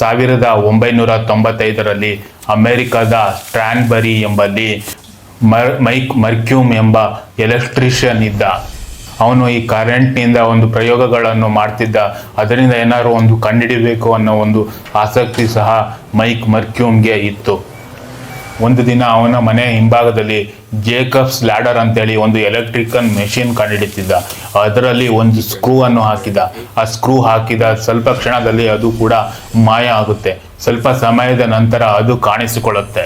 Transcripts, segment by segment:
ಸಾವಿರದ ಒಂಬೈನೂರ ತೊಂಬತ್ತೈದರಲ್ಲಿ ಅಮೆರಿಕದ ಸ್ಟ್ರಾನ್ಬರಿ ಎಂಬಲ್ಲಿ ಮರ್, ಮೈಕ್ ಮರ್ಕ್ಯೂಮ್ ಎಂಬ ಎಲೆಕ್ಟ್ರಿಷಿಯನ್ ಇದ್ದ. ಅವನು ಈ ಕರೆಂಟ್ನಿಂದ ಒಂದು ಪ್ರಯೋಗಗಳನ್ನು ಮಾಡ್ತಿದ್ದ. ಅದರಿಂದ ಏನಾದರೂ ಒಂದು ಕಂಡುಹಿಡಿಬೇಕು ಅನ್ನೋ ಒಂದು ಆಸಕ್ತಿ ಸಹ ಮೈಕ್ ಮರ್ಕ್ಯೂಮ್ಗೆ ಇತ್ತು. ಒಂದು ದಿನ ಅವನ ಮನೆ ಹಿಂಭಾಗದಲ್ಲಿ ಜೇಕಬ್ಸ್ ಲ್ಯಾಡರ್ ಅಂತೇಳಿ ಒಂದು ಎಲೆಕ್ಟ್ರಿಕಲ್ ಮೆಷಿನ್ ಕಂಡುಹಿಡಿತಿದ್ದ ಅದರಲ್ಲಿ ಒಂದು ಸ್ಕ್ರೂ ಅನ್ನು ಹಾಕಿದ. ಆ ಸ್ಕ್ರೂ ಹಾಕಿದ ಸ್ವಲ್ಪ ಕ್ಷಣದಲ್ಲಿ ಅದು ಕೂಡ ಮಾಯ ಆಗುತ್ತೆ. ಸ್ವಲ್ಪ ಸಮಯದ ನಂತರ ಅದು ಕಾಣಿಸಿಕೊಳ್ಳುತ್ತೆ.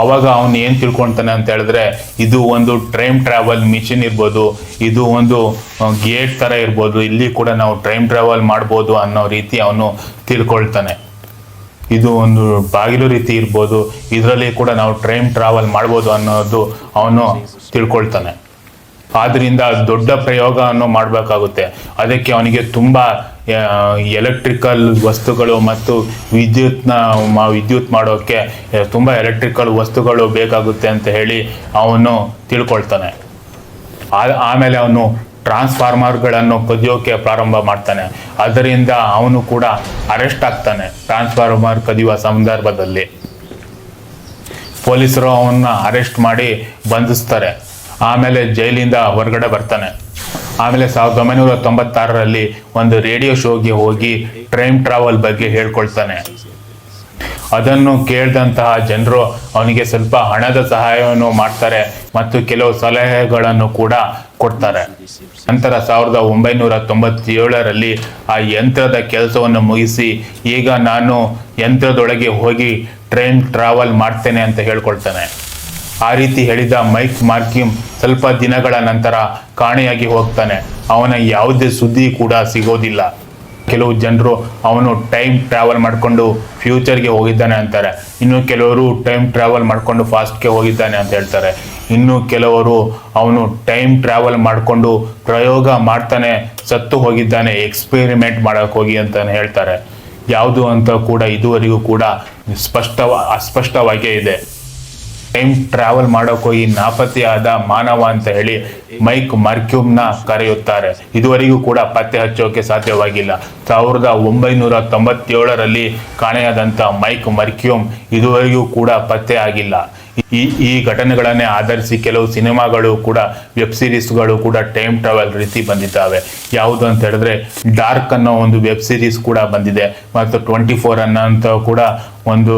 ಅವಾಗ ಅವನು ಏನು ತಿಳ್ಕೊಳ್ತಾನೆ ಅಂತ ಹೇಳಿದ್ರೆ, ಇದು ಒಂದು ಟ್ರೈಮ್ ಟ್ರಾವೆಲ್ ಮಿಷಿನ್ ಇರ್ಬೋದು, ಇದು ಒಂದು ಗೇಟ್ ಥರ ಇರ್ಬೋದು, ಇಲ್ಲಿ ಕೂಡ ನಾವು ಟ್ರೈಮ್ ಟ್ರಾವೆಲ್ ಮಾಡ್ಬೋದು ಅನ್ನೋ ರೀತಿ ಅವನು ತಿಳ್ಕೊಳ್ತಾನೆ. ಇದು ಒಂದು ಬಾಗಿಲು ರೀತಿ ಇರ್ಬೋದು. ಇದರಲ್ಲಿ ಕೂಡ ನಾವು ಟ್ರೈನ್ ಟ್ರಾವೆಲ್ ಮಾಡ್ಬೋದು ಅನ್ನೋದು ಅವನು ತಿಳ್ಕೊಳ್ತಾನೆ. ಆದ್ದರಿಂದ ದೊಡ್ಡ ಪ್ರಯೋಗವನ್ನು ಮಾಡಬೇಕಾಗುತ್ತೆ. ಅದಕ್ಕೆ ಅವನಿಗೆ ತುಂಬ ಎಲೆಕ್ಟ್ರಿಕಲ್ ವಸ್ತುಗಳು ಮತ್ತು ವಿದ್ಯುತ್ನ ವಿದ್ಯುತ್ ಮಾಡೋಕ್ಕೆ ತುಂಬ ಎಲೆಕ್ಟ್ರಿಕಲ್ ವಸ್ತುಗಳು ಬೇಕಾಗುತ್ತೆ ಅಂತ ಹೇಳಿ ಅವನು ತಿಳ್ಕೊಳ್ತಾನೆ. ಆಮೇಲೆ ಅವನು ಟ್ರಾನ್ಸ್ಫಾರ್ಮರ್ಗಳನ್ನು ಕದಿಯೋಕೆ ಪ್ರಾರಂಭ ಮಾಡ್ತಾನೆ. ಅದರಿಂದ ಅವನು ಕೂಡ ಅರೆಸ್ಟ್ ಆಗ್ತಾನೆ ಟ್ರಾನ್ಸ್ಫಾರ್ಮರ್ ಕದಿಯುವ ಸಂದರ್ಭದಲ್ಲಿ. ಪೊಲೀಸರು ಅವನ್ನ ಅರೆಸ್ಟ್ ಮಾಡಿ ಬಂಧಿಸ್ತಾರೆ. ಆಮೇಲೆ ಜೈಲಿಂದ ಹೊರಗಡೆ ಬರ್ತಾನೆ. ಆಮೇಲೆ ಸಾವಿರದ ಒಂಬೈನೂರ ತೊಂಬತ್ತಾರರಲ್ಲಿ ಒಂದು ರೇಡಿಯೋ ಶೋಗೆ ಹೋಗಿ ಟ್ರೈಮ್ ಟ್ರಾವೆಲ್ ಬಗ್ಗೆ ಹೇಳ್ಕೊಳ್ತಾನೆ. ಅದನ್ನು ಕೇಳಿದಂತಹ ಜನರು ಅವನಿಗೆ ಸ್ವಲ್ಪ ಹಣದ ಸಹಾಯವನ್ನು ಮಾಡ್ತಾರೆ ಮತ್ತು ಕೆಲವು ಸಲಹೆಗಳನ್ನು ಕೂಡ ಕೊಡ್ತಾರೆ. ನಂತರ ಸಾವಿರದ ಒಂಬೈನೂರ ತೊಂಬತ್ತೇಳರಲ್ಲಿ ಆ ಯಂತ್ರದ ಕೆಲಸವನ್ನು ಮುಗಿಸಿ ಈಗ ನಾನು ಯಂತ್ರದೊಳಗೆ ಹೋಗಿ ಟ್ರೈನ್ ಟ್ರಾವೆಲ್ ಮಾಡ್ತೇನೆ ಅಂತ ಹೇಳ್ಕೊಳ್ತಾನೆ. ಆ ರೀತಿ ಹೇಳಿದ ಮೈಕ್ ಮಾರ್ಕಿಮ್ ಸ್ವಲ್ಪ ದಿನಗಳ ನಂತರ ಕಾಣೆಯಾಗಿ ಹೋಗ್ತಾನೆ. ಅವನ ಯಾವುದೇ ಸುದ್ದಿ ಕೂಡ ಸಿಗೋದಿಲ್ಲ. ಕೆಲವು ಜನರು ಅವನು ಟೈಮ್ ಟ್ರಾವೆಲ್ ಮಾಡಿಕೊಂಡು ಫ್ಯೂಚರ್ಗೆ ಹೋಗಿದ್ದಾನೆ ಅಂತಾರೆ. ಇನ್ನು ಕೆಲವರು ಟೈಮ್ ಟ್ರಾವೆಲ್ ಮಾಡಿಕೊಂಡು ಫಾಸ್ಟ್ಗೆ ಹೋಗಿದ್ದಾನೆ ಅಂತ ಹೇಳ್ತಾರೆ. ಇನ್ನು ಕೆಲವರು ಅವನು ಟೈಮ್ ಟ್ರಾವೆಲ್ ಮಾಡಿಕೊಂಡು ಪ್ರಯೋಗ ಮಾಡ್ತಾನೆ, ಸತ್ತು ಹೋಗಿದ್ದಾನೆ ಎಕ್ಸ್ಪೆರಿಮೆಂಟ್ ಮಾಡೋಕೆ ಹೋಗಿ ಅಂತ ಹೇಳ್ತಾರೆ. ಯಾವುದು ಅಂತ ಕೂಡ ಇದುವರೆಗೂ ಕೂಡ ಸ್ಪಷ್ಟ, ಅಸ್ಪಷ್ಟವಾಗೇ ಇದೆ. ಟೈಮ್ ಟ್ರಾವೆಲ್ ಮಾಡೋಕೆ ಈ ನಾಪತ್ತೆಯಾದ ಮಾನವ ಅಂತ ಹೇಳಿ ಮೈಕ್ ಮರ್ಕ್ಯೂಮ್ನ ಕರೆಯುತ್ತಾರೆ. ಇದುವರೆಗೂ ಕೂಡ ಪತ್ತೆ ಹಚ್ಚೋಕೆ ಸಾಧ್ಯವಾಗಿಲ್ಲ. ಸಾವಿರದ ಒಂಬೈನೂರ ತೊಂಬತ್ತೇಳರಲ್ಲಿ ಕಾಣೆಯಾದಂಥ ಮೈಕ್ ಮರ್ಕ್ಯೂಮ್ ಇದುವರೆಗೂ ಕೂಡ ಪತ್ತೆ ಆಗಿಲ್ಲ. ಈ ಈ ಘಟನೆಗಳನ್ನೇ ಆಧರಿಸಿ ಕೆಲವು ಸಿನಿಮಾಗಳು ಕೂಡ, ವೆಬ್ ಸೀರೀಸ್ಗಳು ಕೂಡ ಟೈಮ್ ಟ್ರಾವೆಲ್ ರೀತಿ ಬಂದಿದ್ದಾವೆ. ಯಾವುದು ಅಂತ ಹೇಳಿದ್ರೆ, ಡಾರ್ಕ್ ಅನ್ನೋ ಒಂದು ವೆಬ್ ಸೀರೀಸ್ ಕೂಡ ಬಂದಿದೆ. ಮತ್ತು ಟ್ವೆಂಟಿ ಫೋರ್ ಅನ್ನೋಂಥ ಕೂಡ ಒಂದು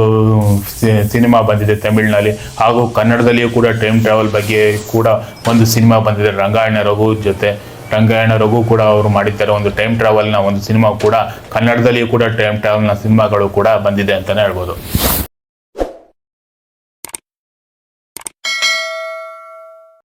ಸಿನಿಮಾ ಬಂದಿದೆ ತಮಿಳಿನಲ್ಲಿ. ಹಾಗೂ ಕನ್ನಡದಲ್ಲಿಯೂ ಕೂಡ ಟೈಮ್ ಟ್ರಾವೆಲ್ ಬಗ್ಗೆ ಕೂಡ ಒಂದು ಸಿನಿಮಾ ಬಂದಿದೆ, ರಂಗಾಯಣ ರಘು ಜೊತೆ. ರಂಗಾಯಣ ರಘು ಕೂಡ ಅವರು ಮಾಡಿದ್ದಾರೆ ಒಂದು ಟೈಮ್ ಟ್ರಾವೆಲ್ನ ಒಂದು ಸಿನಿಮಾ ಕೂಡ. ಕನ್ನಡದಲ್ಲಿಯೂ ಕೂಡ ಟೈಮ್ ಟ್ರಾವೆಲ್ನ ಸಿನಿಮಾಗಳು ಕೂಡ ಬಂದಿದೆ ಅಂತಲೇ ಹೇಳ್ಬೋದು.